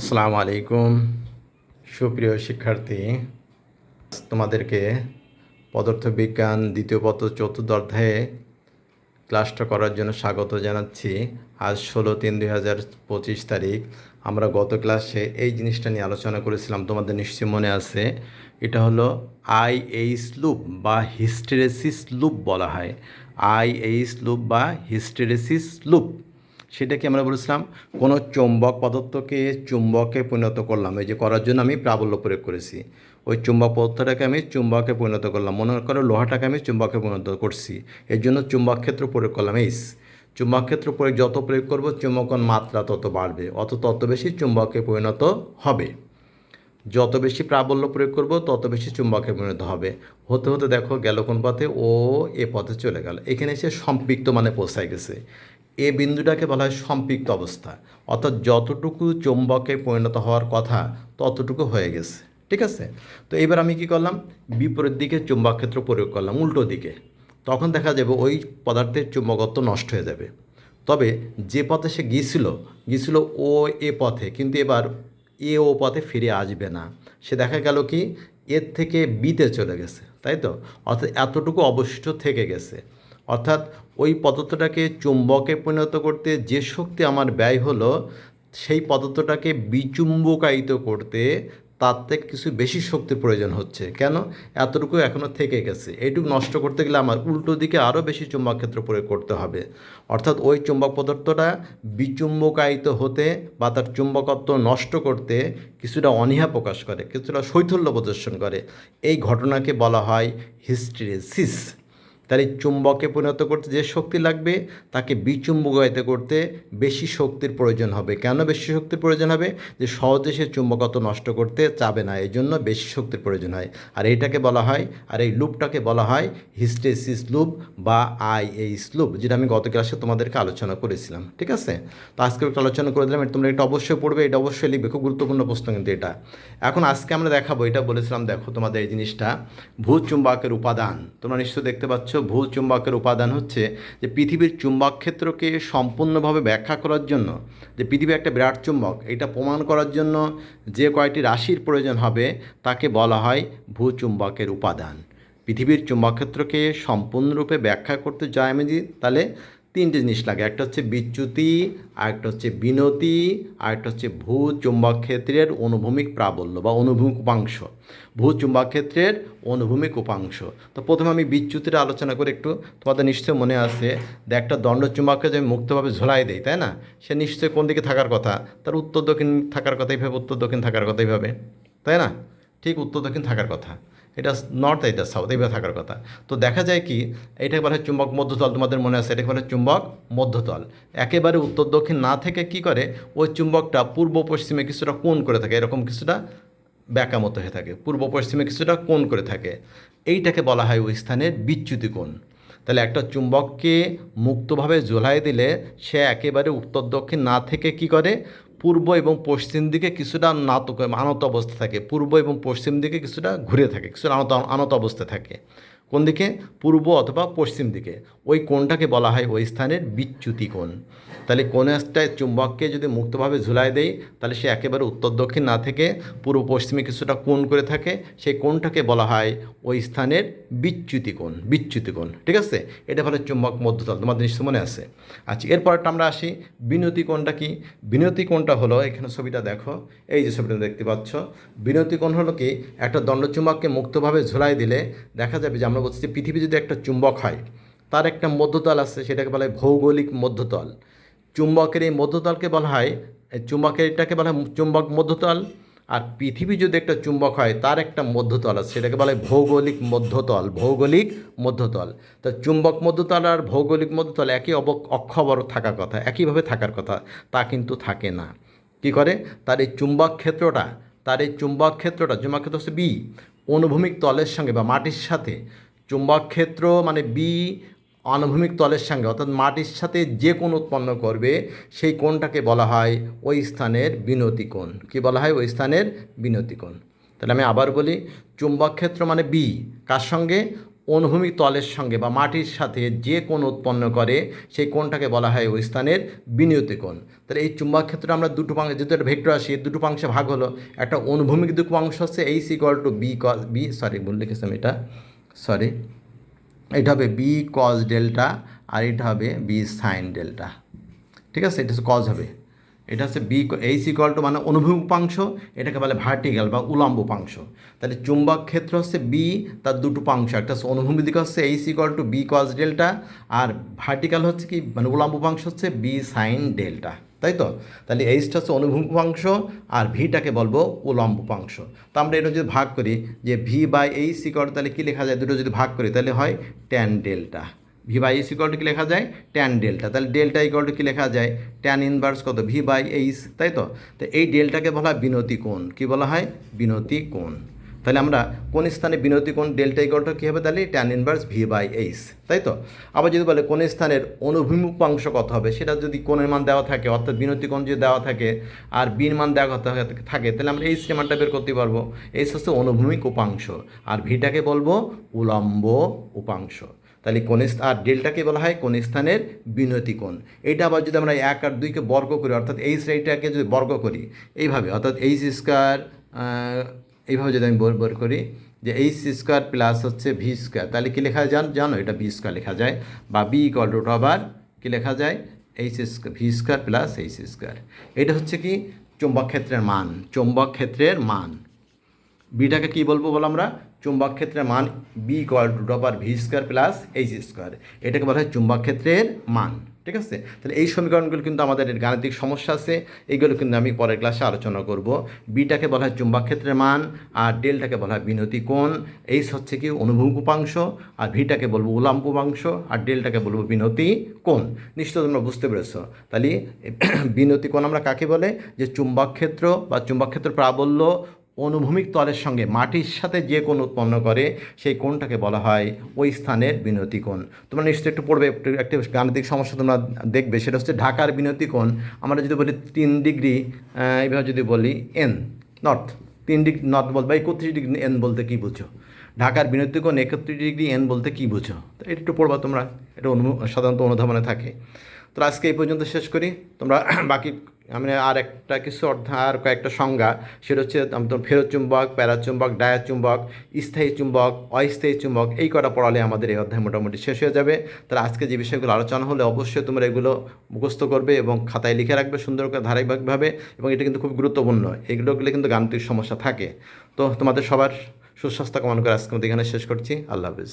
আসসালামু আলাইকুম। সুপ্রিয় শিক্ষার্থী, তোমাদেরকে পদার্থবিজ্ঞান দ্বিতীয় পত্র চতুর্থ অধ্যায়ে ক্লাসটা করার জন্য স্বাগত জানাচ্ছি। আজ ষোলো তিন দুই হাজার পঁচিশ তারিখ। আমরা গত ক্লাসে এই জিনিসটা নিয়ে আলোচনা করেছিলাম, তোমাদের নিশ্চয়ই মনে আছে। এটা হলো আই এইচ লুপ বা হিস্টেরেসিস লুপ বলা হয়। আই এইচ লুপ বা হিস্টেরেসিস লুপ। সেটা কি আমরা বলেছিলাম? কোনো চুম্বক পদার্থকে চুম্বকে পরিণত করলাম। এই যে করার জন্য আমি প্রাবল্য প্রয়োগ করেছি। ওই চুম্বক পদার্থটাকে আমি চুম্বকে পরিণত করলাম। মনে করো লোহাটাকে আমি চুম্বকে পরিণত করছি। এর জন্য চুম্বক ক্ষেত্র প্রয়োগ করলাম। এইস চুম্বক ক্ষেত্র প্রয়োগ যত প্রয়োগ করব, চুম্বকন মাত্রা তত বাড়বে। অত তত বেশি চুম্বকে পরিণত হবে। যত বেশি প্রাবল্য প্রয়োগ করব, তত বেশি চুম্বকে পরিণত হবে। হতে হতে দেখো গেল কোন পথে ও এ পথে চলে গেল। এখানে এসে সম্পৃক্ত মানে পৌঁছায় গেছে। এ বিন্দুটাকে বলা হয় সম্পৃক্ত অবস্থা। অর্থাৎ যতটুকু চুম্বকে পরিণত হওয়ার কথা ততটুকু হয়ে গেছে। ঠিক আছে? তো এবার আমি কি করলাম? বিপরীত দিকে চুম্বক ক্ষেত্র প্রয়োগ করলাম, উল্টো দিকে। তখন দেখা যাবে ওই পদার্থের চুম্বকত্ব নষ্ট হয়ে যাবে। তবে যে পথে সে গিয়েছিল গিয়েছিল ও এ পথে, কিন্তু এবার এ ও পথে ফিরে আসবে না। সে দেখা গেল কি? এর থেকে বিতে চলে গেছে, তাই তো? অর্থাৎ এতটুকু অবশিষ্ট থেকে গেছে। অর্থাৎ ওই পদার্থটাকে চুম্বকে পরিণত করতে যে শক্তি আমার ব্যয় হলো, সেই পদার্থটাকে বিচুম্বকায়িত করতে তার থেকে কিছু বেশি শক্তির প্রয়োজন হচ্ছে। কেন? এতটুকু এখনও থেকে গেছে। এইটুকু নষ্ট করতে গেলে আমার উল্টো দিকে আরও বেশি চুম্বক ক্ষেত্র প্রয়োগ করতে হবে। অর্থাৎ ওই চুম্বক পদার্থটা বিচুম্বকায়িত হতে বা তার চুম্বকত্ব নষ্ট করতে কিছুটা অনীহা প্রকাশ করে, কিছুটা শৈথল্য প্রদর্শন করে। এই ঘটনাকে বলা হয় হিস্ট্রেসিস। তার এই চুম্বকে পরিণত করতে যে শক্তি লাগবে, তাকে বিচুম্বকায়িত করতে বেশি শক্তির প্রয়োজন হবে। কেন বেশি শক্তির প্রয়োজন হবে? যে সহজে সে চুম্বকত্ব নষ্ট করতে চাবে না এই জন্য বেশি শক্তির প্রয়োজন হয়। আর এইটাকে বলা হয়, আর এই লুপটাকে বলা হয় হিস্টেসিস লুপ বা আই এইস লুপ, যেটা আমি গত ক্লাসে তোমাদেরকে আলোচনা করেছিলাম, ঠিক আছে? তো আজকে একটু আলোচনা করে দিলাম, তোমরা এটা অবশ্যই পড়বে, এটা অবশ্যই লিখবে, খুব গুরুত্বপূর্ণ প্রশ্ন কিন্তু এটা। এখন আজকে আমরা দেখাবো, এটা বলেছিলাম, দেখো তোমাদের এই জিনিসটা, ভূচুম্বকের উপাদান, তোমরা নিশ্চয়ই দেখতে পাচ্ছ ভূ চুম্বকের উপাদান হচ্ছে যে পৃথিবীর চুম্বক ক্ষেত্রকে সম্পূর্ণভাবে ব্যাখ্যা করার জন্য, যে পৃথিবী একটা বিরাট চুম্বক, এটা প্রমাণ করার জন্য যে কয়টি রাশির প্রয়োজন হবে, তাকে বলা হয় ভূ চুম্বকের উপাদান। পৃথিবীর চুম্বক ক্ষেত্রকে সম্পূর্ণরূপে ব্যাখ্যা করতে যায় আমি তাহলে তিনটে জিনিস লাগে, একটা হচ্ছে বিচ্যুতি, আরেকটা হচ্ছে বিনতি, আরেকটা হচ্ছে ভূ চুম্বক ক্ষেত্রের অনুভূমিক প্রাবল্য বা অনুভূমিক উপাংশ। ভূ চুম্বক ক্ষেত্রের অনুভূমিক উপাংশ। তো প্রথমে আমি বিচ্যুতির আলোচনা করে একটু, তোমাদের নিশ্চয়ই মনে আছে যে একটা দণ্ড চুম্বককে যদি মুক্তভাবে ঝোলাই দেয় তাই না? সে নিশ্চয়ই কোন দিকে থাকার কথা? তার উত্তর দক্ষিণ থাকার কথাই ভাবে উত্তর দক্ষিণ থাকার কথাই ভাবে তাই না? ঠিক উত্তর দক্ষিণ থাকার কথা। এটা নর্থ এটা সাউথ এইভাবে থাকার কথা। তো দেখা যায় কি এটাকে বলা হয় চুম্বক মধ্যতল, তোমাদের মনে আছে এটাকে বলা হয় চুম্বক মধ্যতল। একেবারে উত্তর দক্ষিণ না থেকে কি করে, ওই চুম্বকটা পূর্ব পশ্চিমে কিছুটা কোণ করে থাকে, এরকম কিছুটা ব্যাকা মতো হয়ে থাকে। পূর্ব পশ্চিমে কিছুটা কোণ করে থাকে। এইটাকে বলা হয় ওই স্থানের বিচ্যুতি কোণ। তাহলে একটা চুম্বককে মুক্তভাবে ঝোলাই দিলে সে একেবারে উত্তর দক্ষিণ না থেকে কি করে পূর্ব এবং পশ্চিম দিকে কিছুটা নাত আনত অবস্থা থাকে। পূর্ব এবং পশ্চিম দিকে কিছুটা ঘুরে থাকে, কিছুটা আনত আনত অবস্থায় থাকে। কোন দিকে? পূর্ব অথবা পশ্চিম দিকে। ওই কোণটাকে বলা হয় ওই স্থানের বিচ্যুতি কোণ। তাহলে কোনো একটা চুম্বককে যদি মুক্তভাবে ঝুলাই দেয় তাহলে সে একেবারে উত্তর দক্ষিণ না থেকে পূর্ব পশ্চিমে কিছুটা কোণ করে থাকে। সেই কোণটাকে বলা হয় ওই স্থানের বিচ্যুতি কোণ বিচ্যুতি কোণ। ঠিক আছে? এটা হলো চুম্বক মধ্যতল, তোমাদের নিশ্চয় মনে আছে। আচ্ছা এরপরটা আমরা আসি। বিনতি কোণটা কি? বিনতি কোণটা হলো, এখানে ছবিটা দেখো। এই যে ছবিটা দেখতে পাচ্ছ। বিনতি কোণ হলো কি? একটা দণ্ডচুম্বককে মুক্তভাবে ঝোলাই দিলে দেখা যাবে যে আমরা বলছি যে পৃথিবী যদি একটা চুম্বক হয়, তার একটা মধ্যতল আছে, সেটাকে বলা হয় ভৌগোলিক মধ্যতল। চুম্বকের এই মধ্যতলকে বলা হয়, চুম্বকের এটাকে বলা হয় চুম্বক মধ্যতল, আর পৃথিবী যদি একটা চুম্বক হয়, তার একটা মধ্যতল আছে, সেটাকে বলা হয় ভৌগোলিক মধ্যতল ভৌগোলিক মধ্যতল। তা চুম্বক মধ্যতল আর ভৌগোলিক মধ্যতল একই অব, অক্ষবর থাকার কথা, একইভাবে থাকার কথা, তা কিন্তু থাকে না। কি করে? তার এই চুম্বক ক্ষেত্রটা, তার এই চুম্বক ক্ষেত্রটা, চুম্বক ক্ষেত্র হচ্ছে বি অনুভূমিক তলের সঙ্গে বা মাটির সাথে চুম্বক ক্ষেত্র মানে বি অনুভূমিক তলের সঙ্গে, অর্থাৎ মাটির সাথে যে কোণ উৎপন্ন করবে, সেই কোণটাকে বলা হয় ওই স্থানের বিনতি কোণ। কী বলা হয়? ওই স্থানের বিনতি কোণ। তাহলে আমি আবার বলি, চুম্বক ক্ষেত্র মানে বি, কার সঙ্গে? অনুভূমিক তলের সঙ্গে বা মাটির সাথে যে কোণ উৎপন্ন করে, সেই কোণটাকে বলা হয় ওই স্থানের বিনিয়তি কোণ। তাহলে এই চুম্বক ক্ষেত্রে আমরা দুটো পাংশ যেহেতু একটা ভেক্টর আসি দুটো পাংশে ভাগ হলো। একটা অনুভূমিক দুটো পাংশ হচ্ছে H equal to B B sorry ভুল লিখেছিলাম এটা। সরি, এটা হবে বি কজ ডেল্টা আর এটা হবে বি সাইন ডেল্টা ঠিক আছে? এটা কজ হবে। এটা হচ্ছে বি এইচ ইকুয়াল টু মানে অনুভূমিক উপাংশ এটাকে বলে ভার্টিক্যাল বা উলম্ব উপাংশ তাহলে চুম্বক ক্ষেত্র হচ্ছে বি তার দুটো উপাংশ একটা হচ্ছে অনুভূমিক দিকে হচ্ছে H equal to B cos delta R vertical হচ্ছে কি? মানে উলম্ব উপাংশ হচ্ছে বি সাইন ডেল্টা তাই তো তাহলে এইচটা হচ্ছে অনুভূমিক উপাংশ আর ভিটাকে বলব উলম্ব উপাংশ তো আমরা এটা যদি ভাগ করি, যে ভি বাই এইচ ইকুয়াল তাহলে কী লেখা যায়? দুটো যদি ভাগ করি, তাহলে হয় tan delta V by H equal to কী লেখা যায়? ট্যান ডেল্টা তাহলে ডেল্টা ইকুয়াল টু কী লেখা যায়? ট্যান ইনভার্স কত? ভি বাই এইচ তাই তো তো এই ডেল্টাকে বলা হয় বিনতি কোণ। কী বলা হয়? বিনতি কোণ। তাহলে আমরা কোন স্থানে বিনতি কোণ ডেল্টা ইকুয়াল টু কী হবে? তাহলে tan inverse V by H তাই তো? আবার যদি বলে কোন স্থানের অনুভূমিক অংশ কত হবে? সেটা যদি কোণের মান দেওয়া থাকে, অর্থাৎ বিনতি কোণ যদি দেওয়া থাকে আর বিন মান দেওয়া থাকে তাহলে আমরা এই স্টেমানটা বের করতে পারব। এই হচ্ছে অনুভূমিক উপাংশ আর ভিটাকে বলব উলম্ব উপাংশ। তাহলে কোন আর ডেল্টাকে বলা হয় কোন স্থানের বিনতি কোণ। এইটা আবার যদি আমরা এক আর দুইকে বর্গ করি, অর্থাৎ এইচ এইটাকে যদি বর্গ করি, এইভাবে, অর্থাৎ এইচ স্কোয়ার এইভাবে যদি আমি বর বর করি যে এইচ স্কোয়ার প্লাস হচ্ছে ভি স্কোয়ার তাহলে কী লেখা যান জানো এটা ভি স্কোয়ার লেখা যায়। বা বি ইকল রুট আবার কী লেখা যায়? H square V square plus H square এটা হচ্ছে কি? চুম্বক ক্ষেত্রের মান, চৌম্বক ক্ষেত্রের মান। বিটাকে কী বলব বলো আমরা? চুম্বক ক্ষেত্রের মান B equal to ডবার V square plus H square এটাকে বলা হয় চুম্বক ক্ষেত্রের মান, ঠিক আছে? তাহলে এই সমীকরণগুলো কিন্তু আমাদের গাণিতিক সমস্যা আছে। এইগুলো কিন্তু আমি পরের ক্লাসে আলোচনা করব। বিটাকে বলা হয় চুম্বক ক্ষেত্রের মান আর ডেলটাকে বলা হয় বিনতি কোণ। এইচ হচ্ছে কি অনুভূমিক উপাংশ আর ভিটাকে বলব উলাম্ব উপাংশ আর ডেলটাকে বলব বিনতি কোণ। নিশ্চয় তোমরা বুঝতে পেরেছ। তাহলে বিনতি কোণ আমরা কাকে বলে? যে চুম্বক ক্ষেত্র বা চুম্বক ক্ষেত্র প্রাবল্য অনুভূমিক তলের সঙ্গে মাটির সাথে যে কোণ উৎপন্ন করে, সেই কোণটাকে বলা হয় ওই স্থানের বিনতি কোণ। তোমরা নিশ্চয়ই একটু পড়বে, একটু গাণিতিক সমস্যা তোমরা দেখবে, সেটা হচ্ছে ঢাকার বিনতি কোণ। আমরা যদি বলি তিন ডিগ্রি এইভাবে যদি বলি এন নর্থ তিন ডিগ্রি নর্থ বল, বা একত্রিশ ডিগ্রি এন বলতে কী বুঝো? ঢাকার বিনতি কোণ একত্রিশ ডিগ্রি এন বলতে কী বুঝো? তো এটা একটু পড়বা তোমরা, এটা অনু সাধারণত অনুধাবনে থাকে। তো আজকে এই পর্যন্ত শেষ করি, তোমরা বাকি আমি আর একটা কিছু অর্থাৎ আর কয়েকটা সংজ্ঞা। সেটা হচ্ছে ফেরত চুম্বক প্যারাচুম্বক ডায়া চুম্বক, স্থায়ী চুম্বক, অস্থায়ী চুম্বক, এই কটা পড়ালে আমাদের এই অধ্যায় মোটামুটি শেষ হয়ে যাবে। তাহলে আজকে যে বিষয়গুলো আলোচনা হলে, অবশ্যই তোমরা এগুলো মুখস্থ করবে এবং খাতায় লিখে রাখবে সুন্দর করে ধারাবাহিকভাবে এবং এটা কিন্তু খুব গুরুত্বপূর্ণ। এগুলোগুলো কিন্তু গাণিতিক সমস্যা থাকে। তো তোমাদের সবার সুস্বাস্থ্য কামনা করে আজকে এখানে শেষ করছি। আল্লাহ হাফিজ।